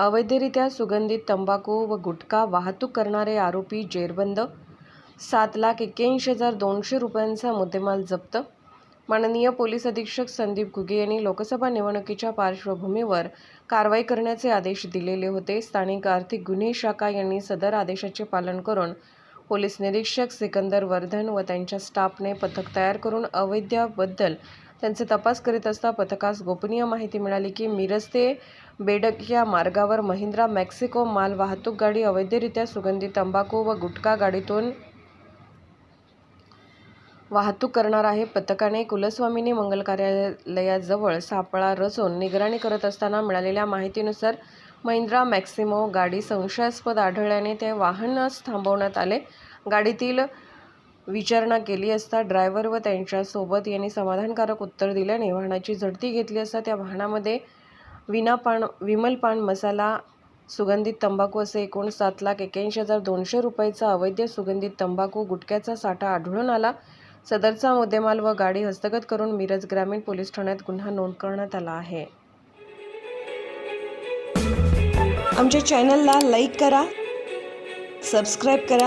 अवैधरित्या सुगंधित तंबाखू व गुटखा वाहतूक करणारे आरोपी जेरबंद सात लाख एक्क्याऐंशी हजार दोनशे रुपयांचा मुद्देमाल जप्त. माननीय पोलीस अधीक्षक संदीप घुगे यांनी लोकसभा निवडणुकीच्या पार्श्वभूमीवर कारवाई करण्याचे आदेश दिलेले होते. स्थानिक आर्थिक गुन्हे शाखा यांनी सदर आदेशाचे पालन करून पोलीस निरीक्षक सिकंदर वर्धन व त्यांच्या स्टाफने पथक तयार करून अवैध्याबद्दल त्यांचे तपास करीत असता पथकास गोपनीय माहिती मिळाली की मिरज ते बेडक या मार्गावर महिंद्रा मेक्सिको माल वाहतूक गाडी अवैधरित्या सुगंधी तंबाखू व गुटखा गाडीतून वाहतूक करणार आहे. पथकाने कुलस्वामिनी मंगल कार्यालयाजवळ सापळा रचून निगराणी करत असताना मिळालेल्या माहितीनुसार महिंद्रा मॅक्सिमो गाडी संशयास्पद आढळल्याने ते वाहनच थांबवण्यात आले. गाडीतील विचारणा केली असता ड्रायव्हर व त्यांच्यासोबत यांनी समाधानकारक उत्तर दिल्याने वाहनाची झडती घेतली असता त्या वाहनामध्ये विना पान विमल पान मसाला सुगंधित तंबाखू असे एकूण सात लाख एक्क्याऐंशी हजार दोनशे रुपयाचा अवैध सुगंधित तंबाखू गुटख्याचा साठा आढळून आला. सदरचा मुद्देमाल व गाडी हस्तगत करून मिरज ग्रामीण पोलीस ठाण्यात गुन्हा नोंद करण्यात आला आहे. आमच्या चॅनलला लाईक करा सबस्क्राईब करा